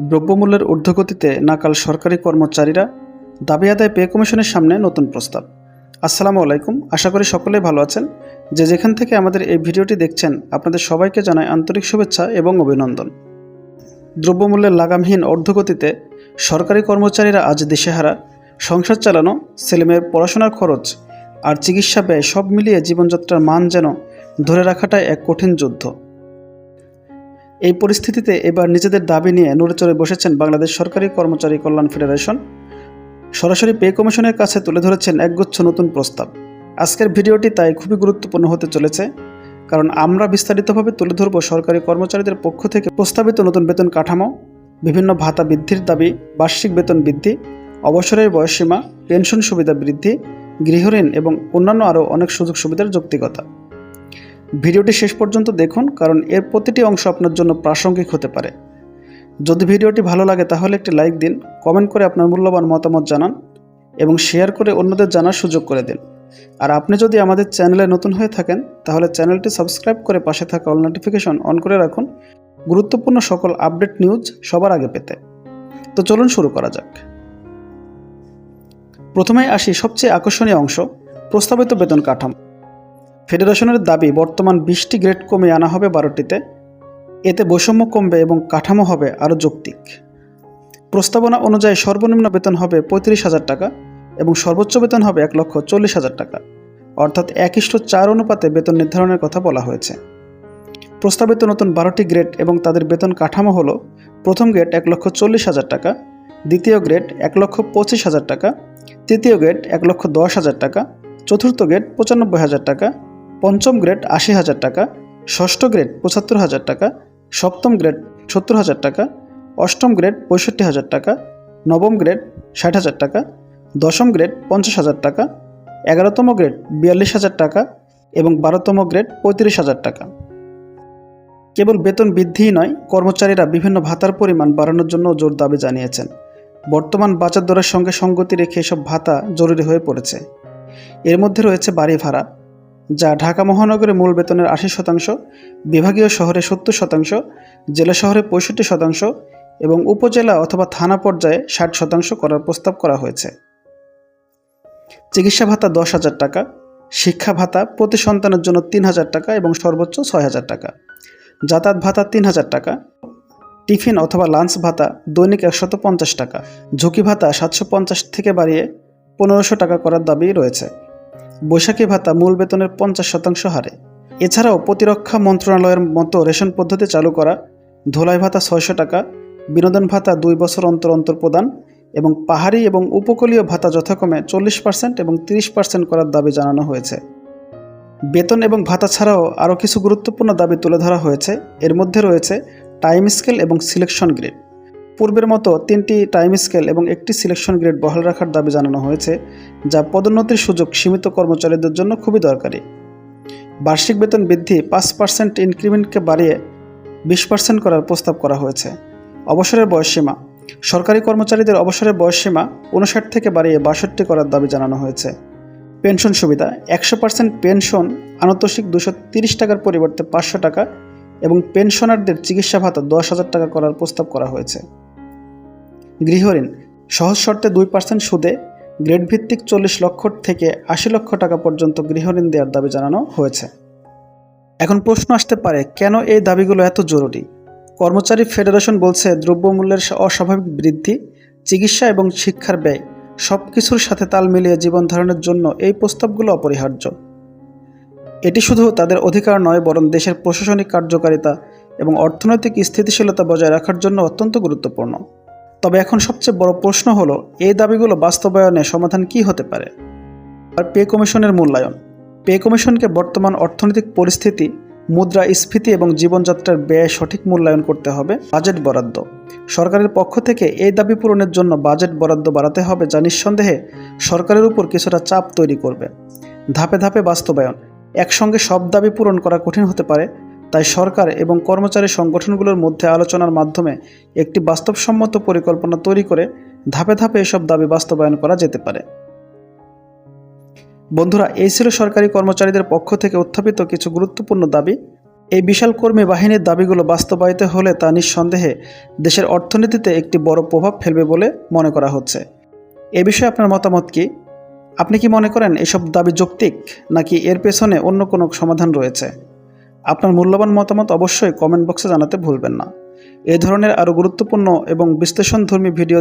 দ্রব্যমূল্যের ঊর্ধ্বগতিতে নাকাল সরকারি কর্মচারীরা দাবি আদায় পে কমিশনের সামনে নতুন প্রস্তাব। আসসালামু আলাইকুম, আশা করি সকলেই ভালো আছেন। যে যেখান থেকে আমাদের এই ভিডিওটি দেখছেন, আপনাদের সবাইকে জানাই আন্তরিক শুভেচ্ছা এবং অভিনন্দন। দ্রব্যমূল্যের লাগামহীন অর্ধগতিতে সরকারি কর্মচারীরা আজ দিশেহারা। সংসার চালানো, ছেলেমেয়ের পড়াশোনার খরচ আর চিকিৎসা ব্যয় সব মিলিয়ে জীবনযাত্রার মান যেন ধরে রাখাটাই এক কঠিন যুদ্ধ। এই পরিস্থিতিতে এবার নিজেদের দাবি নিয়ে নড়ে চড়ে বসেছেন বাংলাদেশ সরকারি কর্মচারী কল্যাণ ফেডারেশন। সরাসরি পে কমিশনের কাছে তুলে ধরেছেন একগুচ্ছ নতুন প্রস্তাব। আজকের ভিডিওটি তাই খুবই গুরুত্বপূর্ণ হতে চলেছে, কারণ আমরা বিস্তারিতভাবে তুলে ধরব সরকারি কর্মচারীদের পক্ষ থেকে প্রস্তাবিত নতুন বেতন কাঠামো, বিভিন্ন ভাতা বৃদ্ধির দাবি, বার্ষিক বেতন বৃদ্ধি, অবসরের বয়সসীমা, পেনশন সুবিধা বৃদ্ধি গৃহঋণ এবং অন্যান্য আরও অনেক সুযোগ সুবিধার যৌক্তিকতা। ভিডিওটি শেষ পর্যন্ত দেখুন, কারণ এর প্রতিটি অংশ আপনার জন্য প্রাসঙ্গিক হতে পারে। যদি ভিডিওটি ভালো লাগে তাহলে একটি লাইক দিন, কমেন্ট করে আপনার মূল্যবান মতামত জানান এবং শেয়ার করে অন্যদের জানার সুযোগ করে দিন। আর আপনি যদি আমাদের চ্যানেলে নতুন হয়ে থাকেন, তাহলে চ্যানেলটি সাবস্ক্রাইব করে পাশে থাকা অল নোটিফিকেশন অন করে রাখুন। গুরুত্বপূর্ণ সকল আপডেট নিউজ সবার আগে পেতে। তো চলুন শুরু করা যাক। প্রথমেই আসি সবচেয়ে আকর্ষণীয় অংশ, প্রস্তাবিত বেতন কাঠামো। ফেডারেশনের দাবি, বর্তমান বিশটি গ্রেড কমে আনা হবে বারোটিতে। এতে বৈষম্য কমবে এবং কাঠামো হবে আরও যৌক্তিক। প্রস্তাবনা অনুযায়ী সর্বনিম্ন বেতন হবে পঁয়ত্রিশ হাজার টাকা এবং সর্বোচ্চ বেতন হবে এক লক্ষ চল্লিশ হাজার টাকা। অর্থাৎ এক ইষ্ট চার অনুপাতে বেতন নির্ধারণের কথা বলা হয়েছে। প্রস্তাবিত নতুন বারোটি গ্রেড এবং তাদের বেতন কাঠামো হলো, প্রথম গ্রেড এক লক্ষ চল্লিশ হাজার টাকা, দ্বিতীয় গ্রেড এক লক্ষ পঁচিশ হাজার টাকা, তৃতীয় গ্রেড এক লক্ষ দশ হাজার টাকা, চতুর্থ গ্রেড পঁচানব্বই হাজার টাকা পঞ্চম গ্রেড আশি হাজার টাকা, ষষ্ঠ গ্রেড পঁচাত্তর হাজার টাকা, সপ্তম গ্রেড সত্তর হাজার টাকা, অষ্টম গ্রেড পঁয়ষট্টি হাজার টাকা, নবম গ্রেড ষাট হাজার টাকা, দশম গ্রেড পঞ্চাশ হাজার টাকা, এগারোতম গ্রেড বিয়াল্লিশ হাজার টাকা এবং বারোতম গ্রেড পঁয়ত্রিশ হাজার টাকা। কেবল বেতন বৃদ্ধিই নয়, কর্মচারীরা বিভিন্ন ভাতার পরিমাণ বাড়ানোর জন্য জোর দাবি জানিয়েছেন। বর্তমান বাজার দরের সঙ্গে সঙ্গতি রেখে এসব ভাতা জরুরি হয়ে পড়েছে। এর মধ্যে রয়েছে বাড়ি ভাড়া যা ঢাকা মহানগরে মূল বেতনের আশি শতাংশ, বিভাগীয় শহরে সত্তর শতাংশ, জেলা শহরে পঁয়ষট্টি শতাংশ এবং উপজেলা অথবা থানা পর্যায়ে ষাট শতাংশ করার প্রস্তাব করা হয়েছে। চিকিৎসা ভাতা দশ হাজার টাকা, শিক্ষা ভাতা প্রতি সন্তানের জন্য তিন হাজার টাকা এবং সর্বোচ্চ ছয় হাজার টাকা, যাতায়াত ভাতা তিন হাজার টাকা, টিফিন অথবা লাঞ্চ ভাতা দৈনিক একশত পঞ্চাশ টাকা, ঝুঁকি ভাতা সাতশো পঞ্চাশ থেকে বাড়িয়ে পনেরোশো টাকা করার দাবি রয়েছে। বৈশাখী ভাতা মূল বেতনের পঞ্চাশ শতাংশ হারে। এছাড়াও প্রতিরক্ষা মন্ত্রণালয়ের মতো রেশন পদ্ধতি চালু করা, ধোলাই ভাতা ছয়শো টাকা, বিনোদন ভাতা দুই বছর অন্তর অন্তর প্রদান এবং পাহাড়ি এবং উপকূলীয় ভাতা যথাক্রমে চল্লিশ পার্সেন্ট এবং তিরিশ পার্সেন্ট করার দাবি জানানো হয়েছে। বেতন এবং ভাতা ছাড়াও আরও কিছু গুরুত্বপূর্ণ দাবি তুলে ধরা হয়েছে। এর মধ্যে রয়েছে টাইম স্কেল এবং সিলেকশন গ্রেড পূর্বের মতো তিনটি টাইম স্কেল এবং একটি সিলেকশন গ্রেড বহাল রাখার দাবি জানানো হয়েছে, যা পদোন্নতির সুযোগ সীমিত কর্মচারীদের জন্য খুবই দরকারি। বার্ষিক বেতন বৃদ্ধি পাঁচ পার্সেন্ট ইনক্রিমেন্টকে বাড়িয়ে বিশ পার্সেন্ট করার প্রস্তাব করা হয়েছে। অবসরের বয়সসীমা, সরকারি কর্মচারীদের অবসরের বয়সসীমা উনষাট থেকে বাড়িয়ে বাষট্টি করার দাবি জানানো হয়েছে। পেনশন সুবিধা, একশো পার্সেন্ট পেনশন, আনতোষিক দুশো তিরিশ টাকার পরিবর্তে পাঁচশো টাকা এবং পেনশনারদের চিকিৎসা ভাতা দশ হাজার টাকা করার প্রস্তাব করা হয়েছে। গৃহঋণ। সহজ শর্তে দুই পার্সেন্ট সুদে গ্রেড ভিত্তিক চল্লিশ লক্ষ থেকে আশি লক্ষ টাকা পর্যন্ত গৃহঋণ দেওয়ার দাবি জানানো হয়েছে। এখন প্রশ্ন আসতে পারে, কেন এই দাবিগুলো এত জরুরি? কর্মচারী ফেডারেশন বলছে, দ্রব্যমূল্যের অস্বাভাবিক বৃদ্ধি, চিকিৎসা এবং শিক্ষার ব্যয় সব কিছুর সাথে তাল মিলিয়ে জীবন ধারণের জন্য এই প্রস্তাবগুলো অপরিহার্য। এটি শুধু তাদের অধিকার নয়, বরং দেশের প্রশাসনিক কার্যকারিতা এবং অর্থনৈতিক স্থিতিশীলতা বজায় রাখার জন্য অত্যন্ত গুরুত্বপূর্ণ। তবে এখন সবচেয়ে বড় প্রশ্ন হলো, এই দাবিগুলো বাস্তবায়নে সমাধান কি হতে পারে? আর পে কমিশনের মূল্যায়ন। পে কমিশনকে বর্তমান অর্থনৈতিক পরিস্থিতি, মুদ্রা, স্ফীতি এবং জীবনযাত্রার ব্যয় সঠিক মূল্যায়ন করতে হবে, বাজেট বরাদ্দ। সরকারের পক্ষ থেকে এই দাবি পূরণের জন্য বাজেট বরাদ্দ বাড়াতে হবে যা নিঃসন্দেহে সরকারের উপর কিছুটা চাপ তৈরি করবে। ধাপে ধাপে বাস্তবায়ন। একসঙ্গে সব দাবি পূরণ করা কঠিন হতে পারে তাই সরকার এবং কর্মচারী সংগঠনগুলোর মধ্যে আলোচনার মাধ্যমে একটি বাস্তবসম্মত পরিকল্পনা তৈরি করে ধাপে ধাপে এসব দাবি বাস্তবায়ন করা যেতে পারে। বন্ধুরা, এই ছিল সরকারি কর্মচারীদের পক্ষ থেকে উত্থাপিত কিছু গুরুত্বপূর্ণ দাবি। এই বিশাল কর্মী বাহিনীর দাবিগুলো বাস্তবায়িত হলে তা নিঃসন্দেহে দেশের অর্থনীতিতে একটি বড় প্রভাব ফেলবে বলে মনে করা হচ্ছে। এ বিষয়ে আপনার মতামত কি? আপনি কি মনে করেন এসব দাবি যৌক্তিক নাকি এর পেছনে অন্য কোনো সমাধান রয়েছে? আপনার মূল্যবান মতামত অবশ্যই কমেন্ট বক্সে জানাতে ভুলবেন না। এ ধরনের আরও গুরুত্বপূর্ণ এবং বিশ্লেষণধর্মী ভিডিও